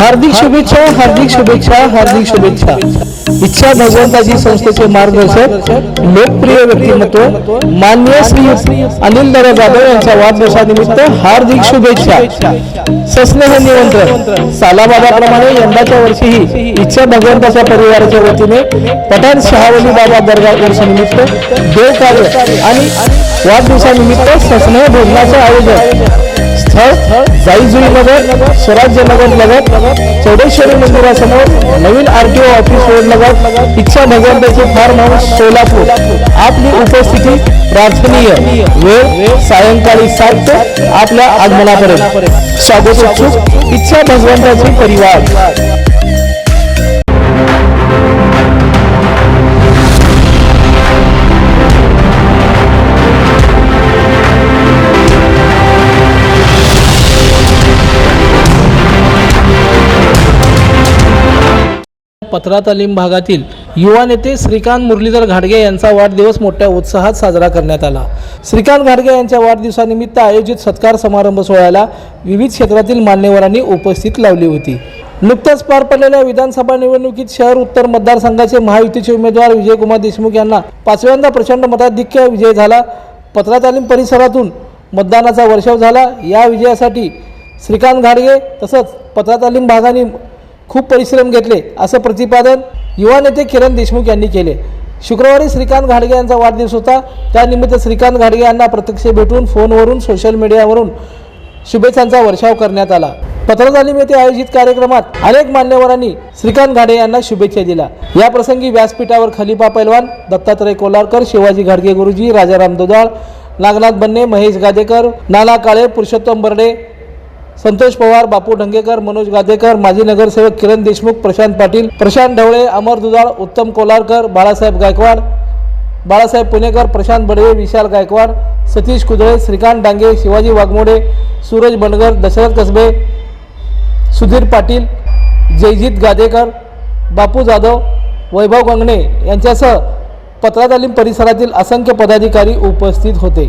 हार्दिक शुभेच्छा हार्दिक शुभेच्छा हार्दिक शुभेच्छा. इच्छा भगवंताजी संस्थेचे मार्गदर्शक लोकप्रिय व्यक्तिमत्व मान्य श्री अनिल दरे जाधव यांच्या वाढदिवसानिमित्त हार्दिक शुभेच्छा. सस्नेह निमंत्रण. सालाबाबाप्रमाणे यंदाच्या वर्षीही इच्छा भगवंताच्या परिवाराच्या वतीने पठाण शहावली बाबा दर्गा वर्षानिमित्त देव कार्य आणि वाढदिवसानिमित्त सस्नेह भोजनाचे आयोजन. स्थळ जाईजुई नगर स्वराज्य नगर लगत चौडेश्वरी मंदिरासमोर नवीन आरटीओ ऑफिस रोड लगत इच्छा भगवंताचे फार्म हाऊस सोलापूर. आपली उपस्थिती प्रार्थनीय. वेळ सायंकाळी सात ते आपल्या आगमनापर्यंत. स्वागत इच्छा भगवंताचे परिवार. पत्रा तालीम भागातील युवा नेते श्रीकांत मुरलीधर घाडगे यांचा वाढदिवस मोठ्या उत्साहात साजरा करण्यात आला. श्रीकांत घाडगे यांच्या वाढदिवसानिमित्त आयोजित सत्कार समारंभ सोहळ्याला विविध क्षेत्रातील मान्यवरांनी उपस्थित लावली होती. नुकत्याच पार पडलेल्या विधानसभा निवडणुकीत शहर उत्तर मतदारसंघाचे महायुतीचे उमेदवार विजयकुमार देशमुख यांना पाचव्यांदा प्रचंड मताधिक्य विजय झाला. पत्रा तालीम परिसरातून मतदानाचा वर्षाव झाला. या विजयासाठी श्रीकांत घाडगे तसंच पत्रा तालीम भागाने खूप परिश्रम घेतले. असं प्रतिपादन युवा नेते किरण देशमुख यांनी केले. शुक्रवारी श्रीकांत घाडगे यांचा वाढदिवस होता. त्यानिमित्त श्रीकांत घाडगे यांना प्रत्यक्ष भेटून फोनवरून सोशल मीडियावरून शुभेच्छांचा वर्षाव करण्यात आला. पत्रतालीम येथे आयोजित कार्यक्रमात अनेक मान्यवरांनी श्रीकांत घाडगे यांना शुभेच्छा दिल्या. या प्रसंगी व्यासपीठावर खलिफा पैलवान दत्तात्रय कोलारकर शिवाजी घाडगे गुरुजी राजाराम दुधाळ नागनाथ बन्ने महेश गादेकर नाना काळे पुरुषोत्तम बर्डे संतोष पवार बापू ढंगेकर मनोज गादेकर माजी नगरसेवक किरण देशमुख प्रशांत पाटील प्रशांत ढवळे अमर दुधाळ उत्तम कोलारकर बाळासाहेब गायकवाड बाळासाहेब पुणेकर प्रशांत बडवे विशाल गायकवाड सतीश कुदळे श्रीकांत डांगे शिवाजी वाघमोडे सूरज बनगर दशरथ कसबे सुधीर पाटील जयजित गादेकर बापू जाधव वैभव गंगणे यांच्यासह पत्रातालीम परिसरातील असंख्य पदाधिकारी उपस्थित होते.